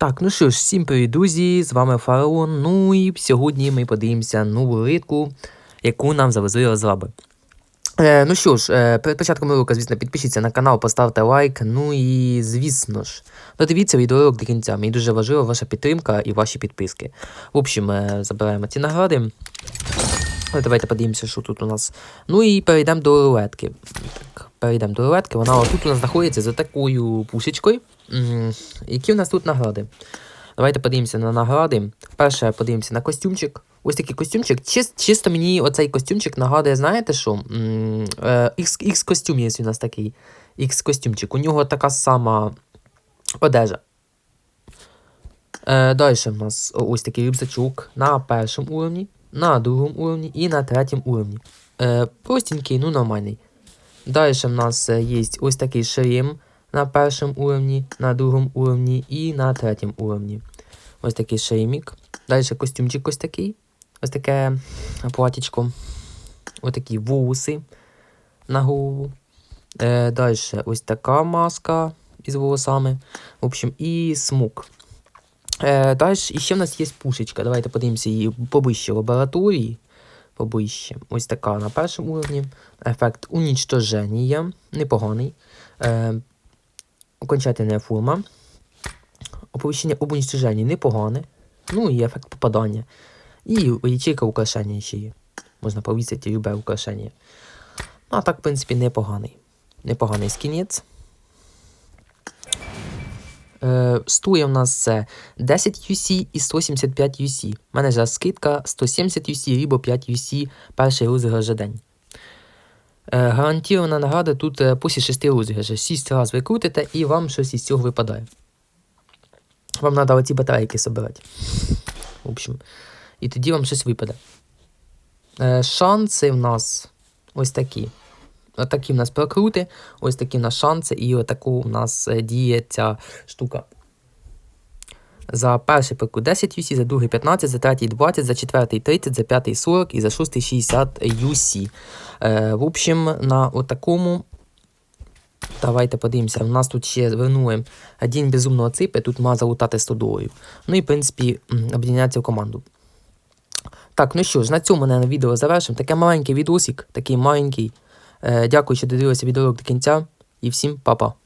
Так, ну що ж, всім привіт, друзі, з вами Фараон. Ну і сьогодні ми подивимося нову ритку, яку нам завезли розраби. Е, ну що ж, е, перед початком уроку, звісно, підпишіться на канал, поставте лайк. Ну і звісно ж, додивіться відеоурок до кінця. Мені дуже важлива ваша підтримка і ваші підписки. В общем, е, забираємо ці награди. Ну, Давайте подивимося, що тут у нас. Ну і перейдемо до рулетки. Так, перейдемо до рулетки. Вона тут у нас знаходиться за такою пушечкою. Які у нас тут награди? Давайте подивимося на награди. Перше подивимося на костюмчик. Ось такий костюмчик. Чис- чисто мені оцей костюмчик нагадує, знаєте що? М, е, є у нас такий. X костюмчик. У нього така сама одежа. Е, далі в нас ось такий рюкзачок на першому уровні, на другому уровні і на третьому уровні. Е, простенький, ну нормальний. Далі в нас е, є ось такий шлем на першому уровні, на другому уровні і на третьому уровні. Ось такий шлемік. Далі костюмчик ось такий. Ось таке платічко. Ось такі вуси на голову. Е, далі ось така маска із волосами. В общем, і смук. Е, далі ще в нас є пушечка. Давайте подивимося її поближче лабораторії. Поближче. Ось така на першому уровні. Ефект унічтоження. Непоганий. Е, окончательна форма. Оповіщення об унічтоженні непогане. Ну і ефект попадання. І ячейка украшення ще є. Можна повісити любе украшення. Ну, а так, в принципі, непоганий. Непоганий скінець. Е, Стує в нас це 10 UC і 175 UC. У мене зараз скидка 170 UC, або 5 UC перший розіграш день. Е, гарантована награда тут е, після 6 розіграшів. 6 разів ви крутите і вам щось із цього випадає. Вам треба оці батарейки собирати. В общем, і тоді вам щось випаде. Шанси в нас ось такі. Отакі в нас прокрути, ось такі в нас шанси, і отаку в нас е, діє ця штука. За перший прокрут 10 UC, за другий 15, за третій 20, за четвертий 30, за п'ятий 40 і за шостий 60 UC. Е, в общем, на отакому. Давайте подивимося. У нас тут ще звернули один безумного ципи, тут має залутати 100 доларів. Ну і, в принципі, м, об'єднатися в команду. Так, ну що ж, на цьому мене відео завершимо. Таке маленький відосик, такий маленький. Е, дякую, що додивилися відео до кінця. І всім па-па.